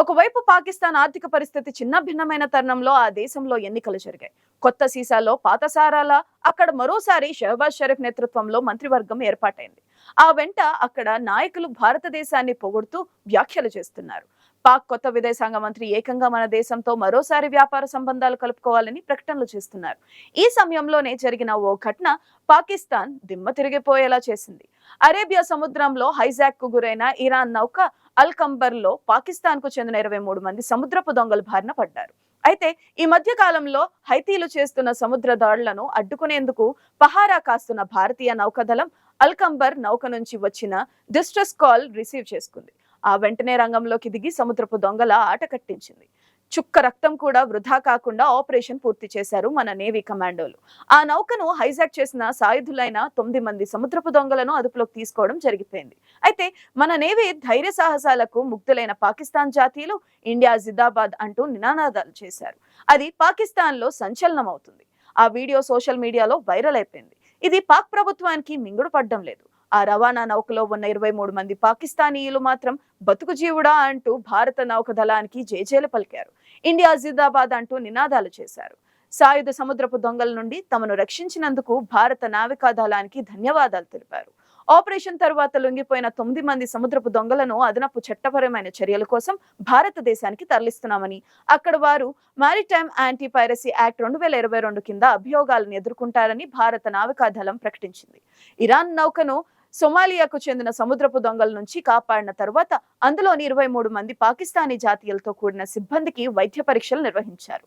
ఒకవైపు పాకిస్తాన్ ఆర్థిక పరిస్థితి చిన్న భిన్నమైన తరుణంలో ఆ దేశంలో ఎన్నికలు జరిగాయి. కొత్త సీసాలో పాత సారాల అక్కడ మరోసారి షహబాజ్ షరీఫ్ నేతృత్వంలో మంత్రివర్గం ఏర్పాటైంది. ఆ వెంట అక్కడ నాయకులు భారతదేశాన్ని పొగుడుతూ వ్యాఖ్యలు చేస్తున్నారు. పాక్ కొత్త విదేశాంగ మంత్రి ఏకంగా మన దేశంతో మరోసారి వ్యాపార సంబంధాలు కలుపుకోవాలని ప్రకటనలు చేస్తున్నారు. ఈ సమయంలోనే జరిగిన ఓ ఘటన పాకిస్తాన్ దిమ్మ తిరిగిపోయేలా చేసింది. అరేబియా సముద్రంలో హైజాక్కు గురైన ఇరాన్ నౌక అల్ కంబర్లో పాకిస్తాన్కు చెందిన ఇరవై మూడు మంది సముద్రపు దొంగలు బారిన పడ్డారు. అయితే ఈ మధ్య కాలంలో హైతీలు చేస్తున్న సముద్ర దాడులను అడ్డుకునేందుకు పహారా కాస్తున్న భారతీయ నౌకాదళం అల్కంబర్ నౌక నుంచి వచ్చిన డిస్ట్రెస్ కాల్ రిసీవ్ చేసుకుంది. ఆ వెంటనే రంగంలోకి దిగి సముద్రపు దొంగల ఆట కట్టించింది. చుక్క రక్తం కూడా వృధా కాకుండా ఆపరేషన్ పూర్తి చేశారు మన నేవీ కమాండోలు. ఆ నౌకను హైజాక్ చేసిన సాయుధులైన తొమ్మిది మంది సముద్రపు దొంగలను అదుపులోకి తీసుకోవడం జరిగిపోయింది. అయితే మన నేవీ ధైర్య సాహసాలకు ముగ్ధులైన పాకిస్తాన్ జాతీయులు ఇండియా జిందాబాద్ అంటూ నినాదాలు చేశారు. అది పాకిస్తాన్లో సంచలనం అవుతుంది ఆ వీడియో సోషల్ మీడియాలో వైరల్ అయిపోయింది. ఇది పాక్ ప్రభుత్వానికి మింగుడు పడ్డం లేదు. ఆ రవాణా నౌకలో ఉన్న ఇరవై మూడు మంది పాకిస్తానీయులు మాత్రం బతుకు జీవుడా అంటూ భారత నౌక దళానికి జేజేలు పలికారు. ఇండియా జిందాబాద్ అంటూ నినాదాలు చేశారు. సాయుధ సముద్రపు దొంగల నుండి తమను రక్షించినందుకు భారత నావికా దళానికి ధన్యవాదాలు తెలిపారు. ఆపరేషన్ తర్వాత లొంగిపోయిన తొమ్మిది మంది సముద్రపు దొంగలను అదనపు చట్టపరమైన చర్యల కోసం భారతదేశానికి తరలిస్తున్నామని అక్కడ వారు మారిటైమ్ యాంటీ పైరసీ యాక్ట్ రెండు వేల ఇరవై రెండు కింద అభియోగాలను ఎదుర్కొంటారని భారత నావికాదళం ప్రకటించింది. ఇరాన్ నౌకను సొమాలియాకు చెందిన సముద్రపు దొంగల నుంచి కాపాడిన తర్వాత అందులోని ఇరవై మూడు మంది పాకిస్తానీ జాతీయులతో కూడిన సిబ్బందికి వైద్య పరీక్షలు నిర్వహించారు.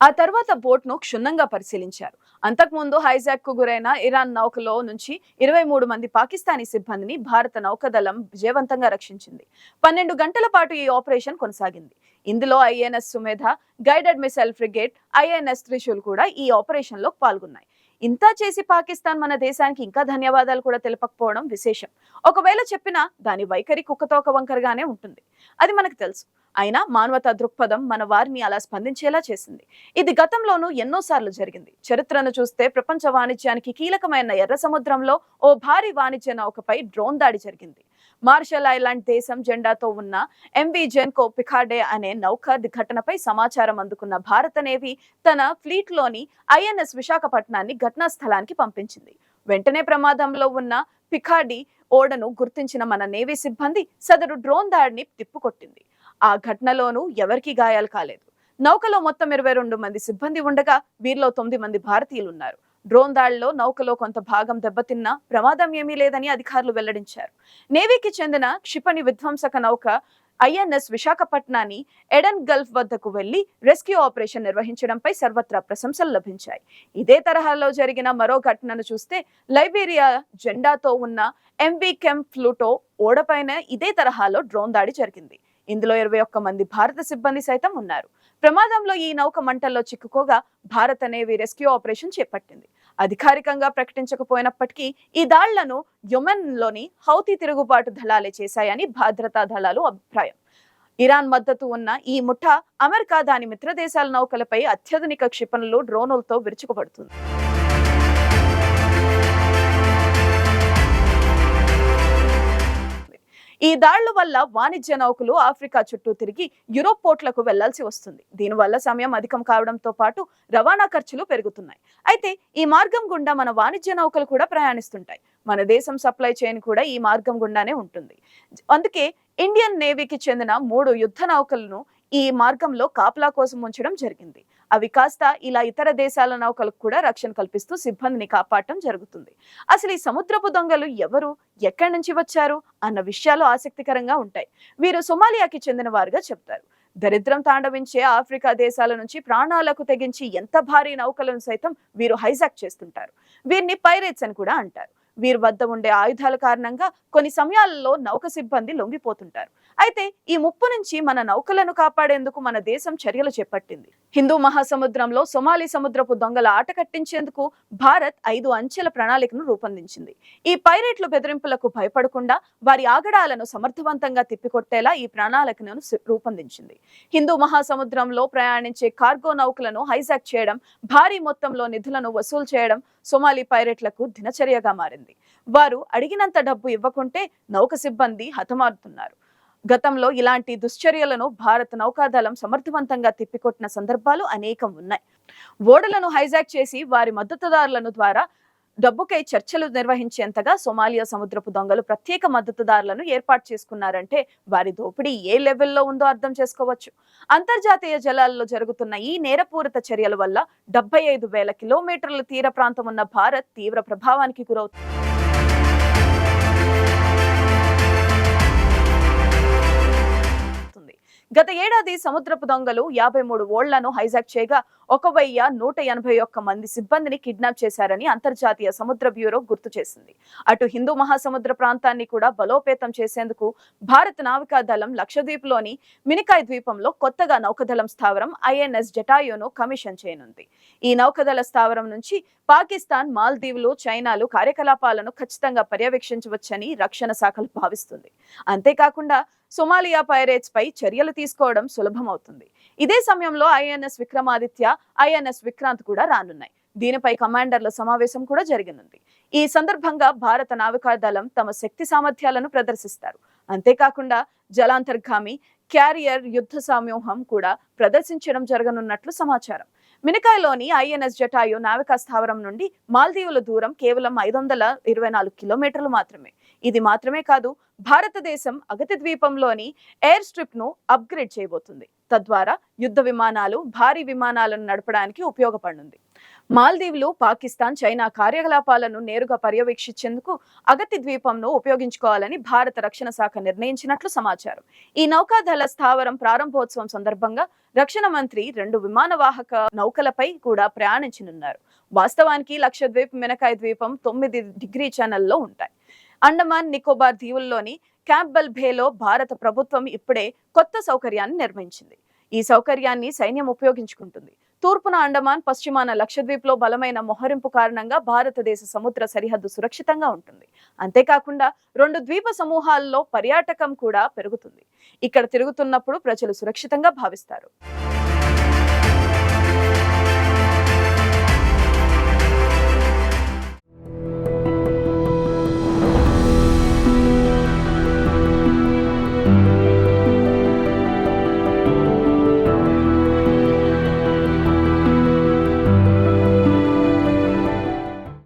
ఆ తర్వాత బోట్ను క్షుణ్ణంగా పరిశీలించారు. అంతకుముందు హైజాక్కు గురైన ఇరాన్ నౌకలో నుంచి ఇరవై మూడు మంది పాకిస్తానీ సిబ్బందిని భారత నౌకాదళం విజయవంతంగా రక్షించింది. పన్నెండు గంటల పాటు ఈ ఆపరేషన్ కొనసాగింది. ఇందులో INS Sumedha guided missile frigate INS Trishul కూడా ఈ ఆపరేషన్లో పాల్గొన్నాయి. ఇంత చేసి పాకిస్తాన్ మన దేశానికి ఇంకా ధన్యవాదాలు కూడా తెలపకపోవడం విశేషం. ఒకవేళ చెప్పినా దాని వైఖరి కుక్కతోక వంకరగానే ఉంటుంది. అది మనకు తెలుసు. అయినా మానవతా దృక్పథం మన వారిని అలా స్పందించేలా చేసింది. ఇది గతంలోనూ ఎన్నోసార్లు జరిగింది. చరిత్రను చూస్తే ప్రపంచ వాణిజ్యానికి కీలకమైన ఎర్ర సముద్రంలో ఓ భారీ వాణిజ్య నౌకపై డ్రోన్ దాడి జరిగింది. మార్షల్ ఐలాండ్ దేశం జెండాతో ఉన్న ఎంవి జెన్కో పిఖాడే అనే నౌక ఘటనపై సమాచారం అందుకున్న భారత నేవీ తన ఫ్లీట్లోని ఐఎన్ఎస్ విశాఖపట్నాన్ని ఘటనా స్థలానికి పంపించింది. వెంటనే ప్రమాదంలో ఉన్న పిఖాడి ఓడను గుర్తించిన మన నేవీ సిబ్బంది సదరు డ్రోన్ దాడిని తిప్పుకొట్టింది. ఆ ఘటనలోనూ ఎవరికీ గాయాలు కాలేదు. నౌకలో మొత్తం ఇరవై రెండు మంది సిబ్బంది ఉండగా వీరిలో తొమ్మిది మంది భారతీయులు ఉన్నారు డ్రోన్ దాడిలో నౌకలో కొంత భాగం దెబ్బతిన్నా ప్రమాదం ఏమీ లేదని అధికారులు వెల్లడించారు. నేవీకి చెందిన క్షిపణి విధ్వంసక నౌక ఐఎన్ఎస్ విశాఖపట్నాన్ని ఎడన్ గల్ఫ్ వద్దకు వెళ్ళి రెస్క్యూ ఆపరేషన్ నిర్వహించడంపై సర్వత్రా ప్రశంసలు లభించాయి. ఇదే తరహాలో జరిగిన మరో ఘటనను చూస్తే లైబీరియా జెండాతో ఉన్న ఎంవి కెమ్ ఫ్లూటో ఓడపైన ఇదే తరహాలో డ్రోన్ దాడి జరిగింది. ఇందులో ఇరవై ఒక్క మంది భారత సిబ్బంది సైతం ఉన్నారు. ప్రమాదంలో ఈ నౌక మంటల్లో చిక్కుకోగా భారత నేవీ రెస్క్యూ ఆపరేషన్ చేపట్టింది. అధికారికంగా ప్రకటించకపోయినప్పటికీ ఈ దాళ్ళను యొమెన్లోని హౌతీ తిరుగుబాటు దళాలే చేశాయని భద్రతా దళాలు అభిప్రాయం. ఇరాన్ మద్దతు ఉన్న ఈ ముఠా అమెరికా దాని మిత్రదేశాల నౌకలపై అత్యాధునిక క్షిపణులు డ్రోనులతో విరుచుకుపడుతుంది. ఈ దాళ్ళ వల్ల వాణిజ్య నౌకలు ఆఫ్రికా చుట్టూ తిరిగి యూరోప్ పోర్ట్లకు వెళ్ళాల్సి వస్తుంది. దీనివల్ల సమయం అధికం కావడంతో పాటు రవాణా ఖర్చులు పెరుగుతున్నాయి. అయితే ఈ మార్గం గుండా మన వాణిజ్య నౌకలు కూడా ప్రయాణిస్తుంటాయి. మన దేశం సప్లై చైన్ కూడా ఈ మార్గం గుండానే ఉంటుంది. అందుకే ఇండియన్ నేవీకి చెందిన మూడు యుద్ధ నౌకలను ఈ మార్గంలో కాపలా కోసం ఉంచడం జరిగింది. అవి కాస్త ఇలా ఇతర దేశాల నౌకలకు కూడా రక్షణ కల్పిస్తూ సిబ్బందిని కాపాడటం జరుగుతుంది. అసలు ఈ సముద్రపు దొంగలు ఎవరు? ఎక్కడి నుంచి వచ్చారు? అన్న విషయాలు ఆసక్తికరంగా ఉంటాయి. వీరు సొమాలియాకి చెందిన వారుగా చెప్తారు దరిద్రం తాండవించే ఆఫ్రికా దేశాల నుంచి ప్రాణాలకు తెగించి ఎంత భారీ నౌకలను సైతం వీరు హైజాక్ చేస్తుంటారు. వీరిని పైరేట్స్ అని కూడా అంటారు. వీరి వద్ద ఉండే ఆయుధాల కారణంగా కొన్ని సమయాలలో నౌక సిబ్బంది లొంగిపోతుంటారు. అయితే ఈ ముప్పు నుంచి మన నౌకలను కాపాడేందుకు మన దేశం చర్యలు చేపట్టింది. హిందూ మహాసముద్రంలో సొమాలి సముద్రపు దొంగల ఆట కట్టించేందుకు భారత్ ఐదు అంచెల ప్రణాళికను రూపొందించింది. ఈ పైరేట్లు బెదిరింపులకు భయపడకుండా వారి ఆగడాలను సమర్థవంతంగా తిప్పికొట్టేలా ఈ ప్రణాళికను రూపొందించింది. హిందూ మహాసముద్రంలో ప్రయాణించే కార్గో నౌకలను హైజాక్ చేయడం భారీ మొత్తంలో నిధులను వసూలు చేయడం సొమాలి పైరేట్లకు దినచర్యగా మారింది. వారు అడిగినంత డబ్బు ఇవ్వకుంటే నౌక సిబ్బంది హతమారుతున్నారు. గతంలో ఇలాంటి దుశ్చర్యలను భారత నౌకాదళం సమర్థవంతంగా తిప్పికొట్టిన సందర్భాలు అనేకం ఉన్నాయి. ఓడలను హైజాక్ చేసి వారి మద్దతుదారులను ద్వారా డబ్బుకై చర్చలు నిర్వహించేంతగా సోమాలియా సముద్రపు దొంగలు ప్రత్యేక మద్దతుదారులను ఏర్పాటు చేసుకున్నారంటే వారి దోపిడీ ఏ లెవెల్లో ఉందో అర్థం చేసుకోవచ్చు. అంతర్జాతీయ జలాల్లో జరుగుతున్న ఈ నేరపూరిత చర్యల వల్ల డెబ్బై ఐదు వేల కిలోమీటర్ల తీర ప్రాంతం ఉన్న భారత్ తీవ్ర ప్రభావానికి గురవుతుంది గత ఏడాది సముద్రపు దొంగలు యాభై మూడు ఓళ్ళను హైజాక్ చేయగా ఒక వెయ్యి నూట ఎనభై ఒక్క మంది సిబ్బందిని కిడ్నాప్ చేశారని అంతర్జాతీయ సముద్ర బ్యూరో గుర్తు చేసింది. అటు హిందూ మహాసముద్ర ప్రాంతాన్ని కూడా బలోపేతం చేసేందుకు భారత నావికా దళం లక్షద్వీప్లోని మినికాయ్ ద్వీపంలో కొత్తగా నౌకదళం స్థావరం ఐఎన్ఎస్ జటాయోను కమిషన్ చేయనుంది. ఈ నౌకదళ స్థావరం నుంచి పాకిస్తాన్ మాల్దీవులు చైనాలు కార్యకలాపాలను ఖచ్చితంగా పర్యవేక్షించవచ్చని రక్షణ శాఖలు భావిస్తుంది. అంతేకాకుండా సొమాలియా పైరేట్స్ పై చర్యలు తీసుకోవడం సులభమవుతుంది. ఇదే సమయంలో ఐఎన్ఎస్ విక్రమాదిత్య ఐఎన్ఎస్ విక్రాంత్ కూడా రానున్నాయి. దీనిపై కమాండర్ల సమావేశం కూడా జరిగనుంది. ఈ సందర్భంగా భారత నావికా దళం తమ శక్తి సామర్థ్యాలను ప్రదర్శిస్తారు. అంతేకాకుండా జలాంతర్గామి క్యారియర్ యుద్ధ సమూహం కూడా ప్రదర్శించడం జరగనున్నట్లు సమాచారం. మినకాయలోని ఐఎన్ఎస్ జటాయు నావికా స్థావరం నుండి మాల్దీవుల దూరం కేవలం ఐదు వందల ఇరవై నాలుగు కిలోమీటర్లు మాత్రమే. ఇది మాత్రమే కాదు భారతదేశం అగతి ద్వీపంలోని ఎయిర్ స్ట్రిప్ను అప్గ్రేడ్ చేయబోతుంది. తద్వారా యుద్ధ విమానాలు భారీ విమానాలను నడపడానికి ఉపయోగపడనుంది. మాల్దీవులు పాకిస్తాన్ చైనా కార్యకలాపాలను నేరుగా పర్యవేక్షించేందుకు అగతి ద్వీపంను ఉపయోగించుకోవాలని భారత రక్షణ శాఖ నిర్ణయించినట్లు సమాచారం. ఈ నౌకాదళ స్థావరం ప్రారంభోత్సవం సందర్భంగా రక్షణ మంత్రి రెండు విమానవాహక నౌకలపై కూడా ప్రయాణించనున్నారు. వాస్తవానికి లక్షద్వీప్ మినకాయ ద్వీపం తొమ్మిది డిగ్రీ ఛానల్లో ఉంటాయి. అండమాన్ నికోబార్ దీవుల్లోని క్యాంప్బెల్ భేలో భారత ప్రభుత్వం ఇప్పుడే కొత్త సౌకర్యాన్ని నిర్మించింది. ఈ సౌకర్యాన్ని సైన్యం ఉపయోగించుకుంటుంది. తూర్పున అండమాన్ పశ్చిమాన లక్షద్వీప్లో బలమైన మొహరింపు కారణంగా భారతదేశ సముద్ర సరిహద్దు సురక్షితంగా ఉంటుంది. అంతేకాకుండా రెండు ద్వీప సమూహాల్లో పర్యాటకం కూడా పెరుగుతుంది. ఇక్కడ తిరుగుతున్నప్పుడు ప్రజలు సురక్షితంగా భావిస్తారు.